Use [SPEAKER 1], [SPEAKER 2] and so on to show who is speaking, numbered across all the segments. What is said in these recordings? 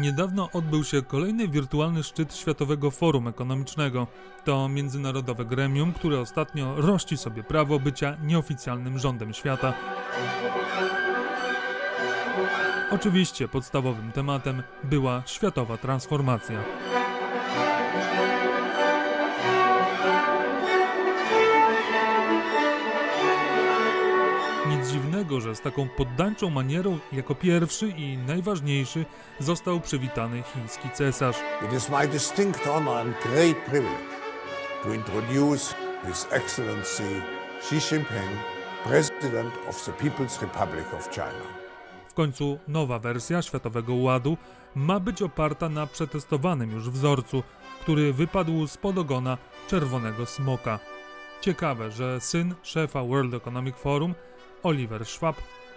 [SPEAKER 1] Niedawno odbył się kolejny wirtualny szczyt Światowego Forum Ekonomicznego. To międzynarodowe gremium, które ostatnio rości sobie prawo bycia nieoficjalnym rządem świata. Oczywiście podstawowym tematem była światowa transformacja. Dziwnego, że z taką poddańczą manierą jako pierwszy i najważniejszy został przywitany chiński cesarz.
[SPEAKER 2] It is my distinct honor and great privilege to introduce His Excellency Xi Jinping, President of the People's Republic of China.
[SPEAKER 1] W końcu nowa wersja Światowego Ładu ma być oparta na przetestowanym już wzorcu, który wypadł spod ogona czerwonego smoka. Ciekawe, że syn szefa World Economic Forum, Oliver Schwab,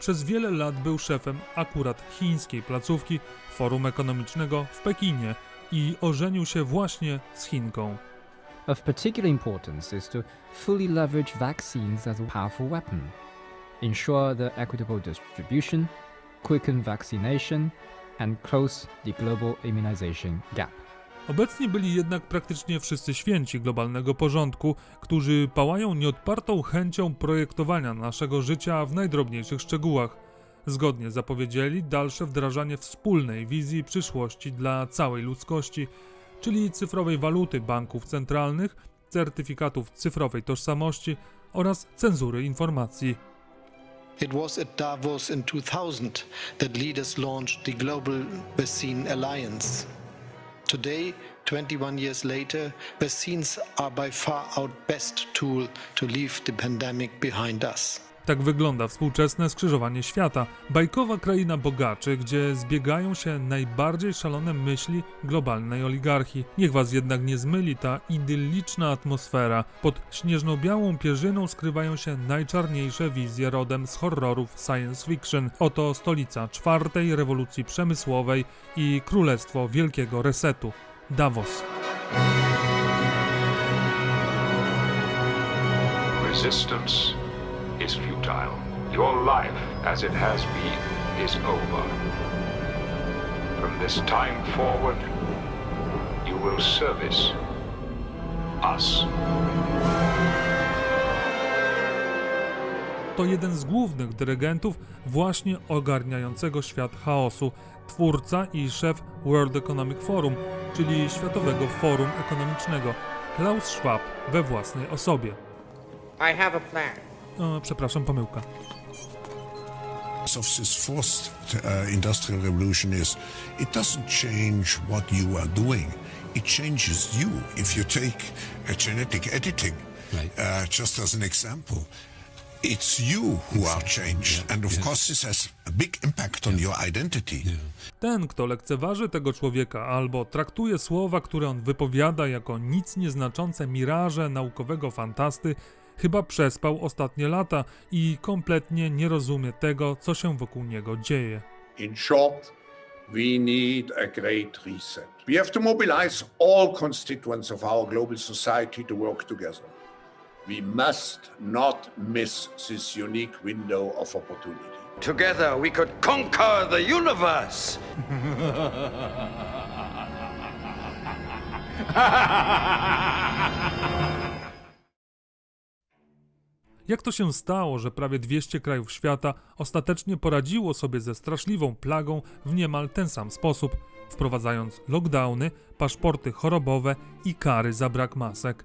[SPEAKER 1] przez wiele lat był szefem akurat chińskiej placówki Forum Ekonomicznego w Pekinie i ożenił się właśnie z Chinką.
[SPEAKER 3] Of particular importance is to fully leverage vaccines as a powerful weapon, ensure the equitable distribution, quicken vaccination, and close the global immunization gap.
[SPEAKER 1] Obecni byli jednak praktycznie wszyscy święci globalnego porządku, którzy pałają nieodpartą chęcią projektowania naszego życia w najdrobniejszych szczegółach. Zgodnie zapowiedzieli dalsze wdrażanie wspólnej wizji przyszłości dla całej ludzkości, czyli cyfrowej waluty banków centralnych, certyfikatów cyfrowej tożsamości oraz cenzury informacji.
[SPEAKER 4] It was at Davos in 2000 that leaders launched the Global Vaccine Alliance. Today, 21 years later, vaccines are by far our best tool to leave the pandemic behind us.
[SPEAKER 1] Tak wygląda współczesne skrzyżowanie świata. Bajkowa kraina bogaczy, gdzie zbiegają się najbardziej szalone myśli globalnej oligarchii. Niech was jednak nie zmyli ta idylliczna atmosfera. Pod śnieżno-białą pierzyną skrywają się najczarniejsze wizje rodem z horrorów science fiction. Oto stolica czwartej rewolucji przemysłowej i królestwo wielkiego resetu. Davos.
[SPEAKER 5] Resistance is futile. Your life, as it has been, is over. From this time forward, you will service us.
[SPEAKER 1] to jeden z głównych dyrygentów właśnie ogarniającego świat chaosu, twórca i szef World Economic Forum, czyli Światowego Forum Ekonomicznego, Klaus Schwab we własnej osobie.
[SPEAKER 6] I have a plan.
[SPEAKER 1] O, przepraszam, pomyłka.
[SPEAKER 2] Of this forced uh, industrial revolution is it doesn't change what you are doing. It changes you. If you take uh, genetic editing, uh, just as an example, it's you who are changed, and of course this has a big impact on your identity.
[SPEAKER 1] Ten, kto lekceważy tego człowieka albo traktuje słowa, które on wypowiada jako nic nieznaczące miraże naukowego fantasty, chyba przespał ostatnie lata i kompletnie nie rozumie tego, co się wokół niego dzieje.
[SPEAKER 7] In short, we need a great reset. We have to mobilize all constituents of our global society to work together. We must not miss this unique window of opportunity.
[SPEAKER 6] Together we could conquer the universe.
[SPEAKER 1] Jak to się stało, że prawie 200 krajów świata ostatecznie poradziło sobie ze straszliwą plagą w niemal ten sam sposób, wprowadzając lockdowny, paszporty chorobowe i kary za brak masek?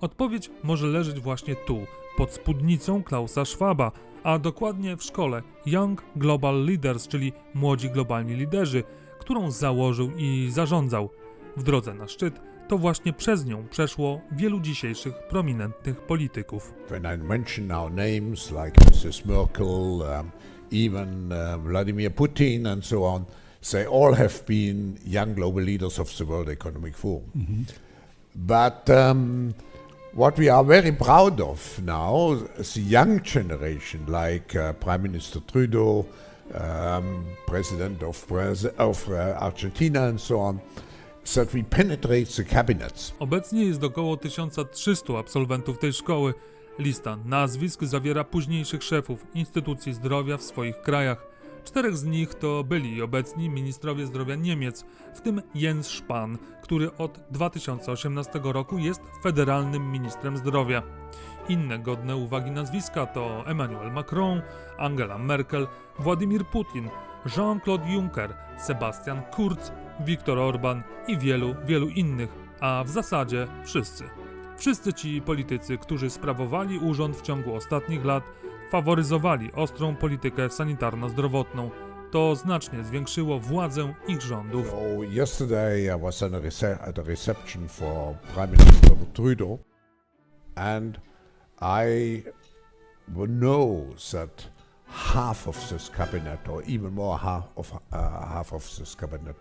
[SPEAKER 1] Odpowiedź może leżeć właśnie tu, pod spódnicą Klausa Schwaba, a dokładnie w szkole Young Global Leaders, czyli Młodzi Globalni Liderzy, którą założył i zarządzał. W drodze na szczyt to właśnie przez nią przeszło wielu dzisiejszych prominentnych polityków.
[SPEAKER 2] When I mention now names like Mrs. Merkel, um, even uh, Vladimir Putin, and so on, they all have been young global leaders of the World Economic Forum. But um, what we are very proud of now, the young generation, like uh, Prime Minister Trudeau, um, President of, Braz- of uh, Argentina, and so on,
[SPEAKER 1] Obecnie jest około 1300 absolwentów tej szkoły. Lista nazwisk zawiera późniejszych szefów instytucji zdrowia w swoich krajach. Czterech z nich to byli obecni ministrowie zdrowia Niemiec, w tym Jens Spahn, który od 2018 roku jest federalnym ministrem zdrowia. Inne godne uwagi nazwiska to Emmanuel Macron, Angela Merkel, Władimir Putin, Jean-Claude Juncker, Sebastian Kurz, Viktor Orban i wielu, wielu innych, a w zasadzie wszyscy. Wszyscy ci politycy, którzy sprawowali urząd w ciągu ostatnich lat, faworyzowali ostrą politykę sanitarno-zdrowotną. To znacznie zwiększyło władzę ich rządów.
[SPEAKER 2] Yesterday I was at a, reception Trudeau, I know that half of this cabinet, or even more half of uh, half of this cabinet,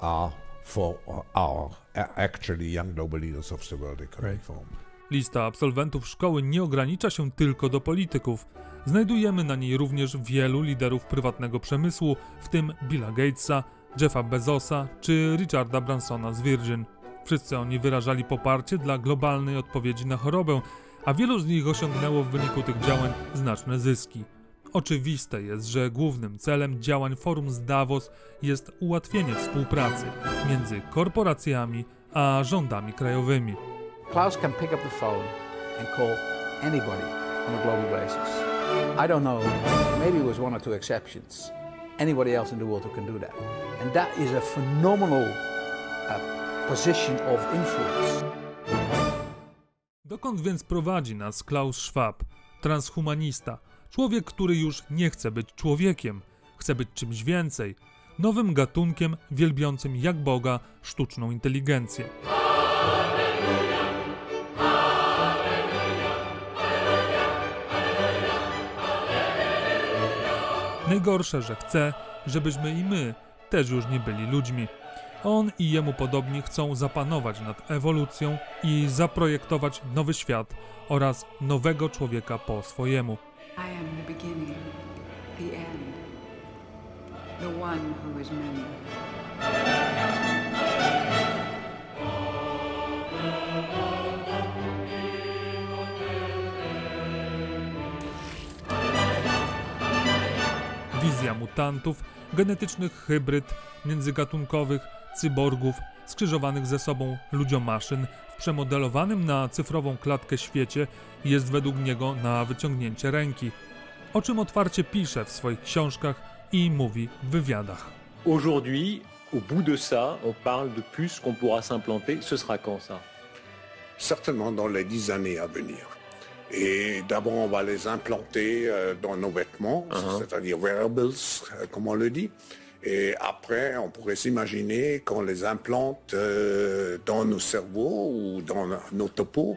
[SPEAKER 2] are for are actually young global leaders of the World Economic Forum.
[SPEAKER 1] Lista absolwentów szkoły nie ogranicza się tylko do polityków. Znajdujemy na niej również wielu liderów prywatnego przemysłu, w tym Billa Gatesa, Jeffa Bezosa czy Richarda Bransona z Virgin. Wszyscy oni wyrażali poparcie dla globalnej odpowiedzi na chorobę, a wielu z nich osiągnęło w wyniku tych działań znaczne zyski. Oczywiste jest, że głównym celem działań forum z Davos jest ułatwienie współpracy między korporacjami a rządami krajowymi.
[SPEAKER 8] Klaus can pick up the phone and call anybody on a global basis. I don't know, maybe with one or two exceptions, anybody else in the world who can do that. And that is a phenomenal uh, position of influence.
[SPEAKER 1] Dokąd więc prowadzi nas Klaus Schwab, transhumanista, człowiek, który już nie chce być człowiekiem, chce być czymś więcej, nowym gatunkiem wielbiącym jak Boga sztuczną inteligencję. Najgorsze, że chce, żebyśmy i my też już nie byli ludźmi. On i jemu podobni chcą zapanować nad ewolucją i zaprojektować nowy świat oraz nowego człowieka po swojemu.
[SPEAKER 9] I am the beginning, the end, the one who is many.
[SPEAKER 1] Wizja mutantów, genetycznych hybryd, międzygatunkowych, cyborgów, skrzyżowanych ze sobą ludziomaszyn w przemodelowanym na cyfrową klatkę świecie jest według niego na wyciągnięcie ręki, o czym otwarcie pisze w swoich książkach i mówi w wywiadach.
[SPEAKER 10] Aujourd'hui, au bout de ça, on parle de puces qu'on pourra s'implanter. Ce sera quand ça
[SPEAKER 7] Certainement dans les dix années à venir. Et d'abord, on va les implanter euh, dans nos vêtements, c'est-à-dire wearables, euh, comme on le dit. Et après, on pourrait s'imaginer qu'on les implante euh, dans nos cerveaux ou dans nos topos.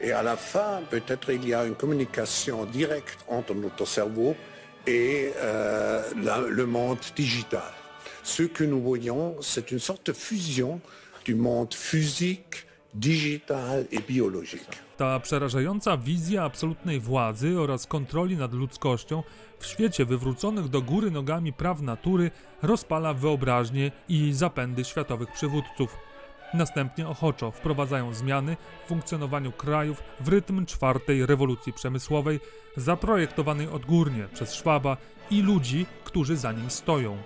[SPEAKER 7] Et à la fin, peut-être il y a une communication directe entre notre cerveau et euh, la- le monde digital. Ce que nous voyons, c'est une sorte de fusion du monde physique, digital et biologique.
[SPEAKER 1] Ta przerażająca wizja absolutnej władzy oraz kontroli nad ludzkością w świecie wywróconych do góry nogami praw natury rozpala wyobraźnię i zapędy światowych przywódców. Następnie ochoczo wprowadzają zmiany w funkcjonowaniu krajów w rytm czwartej rewolucji przemysłowej, zaprojektowanej odgórnie przez Schwaba i ludzi, którzy za nim stoją.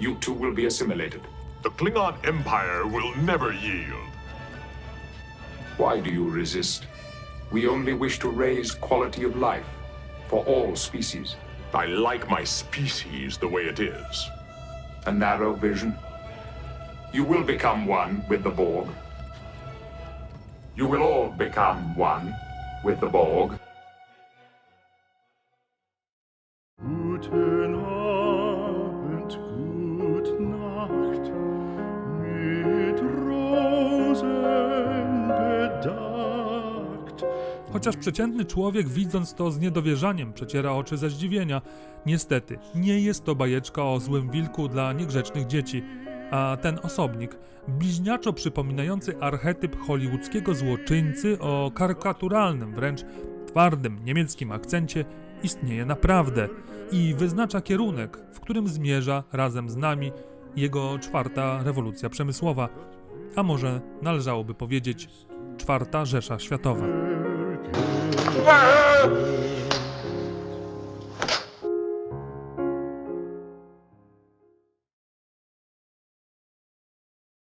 [SPEAKER 5] You too will be assimilated.
[SPEAKER 11] The Klingon Empire will never yield.
[SPEAKER 5] Why do you resist? We only wish to raise quality of life for all species.
[SPEAKER 11] I like my species the way it is.
[SPEAKER 5] A narrow vision. You will become one with the Borg. You will all become one with the Borg.
[SPEAKER 1] Chociaż przeciętny człowiek, widząc to z niedowierzaniem, przeciera oczy ze zdziwienia. Niestety, nie jest to bajeczka o złym wilku dla niegrzecznych dzieci, a ten osobnik, bliźniaczo przypominający archetyp hollywoodzkiego złoczyńcy o karykaturalnym, wręcz twardym niemieckim akcencie, istnieje naprawdę i wyznacza kierunek, w którym zmierza razem z nami jego czwarta rewolucja przemysłowa, a może należałoby powiedzieć czwarta Rzesza Światowa.
[SPEAKER 11] 哇哦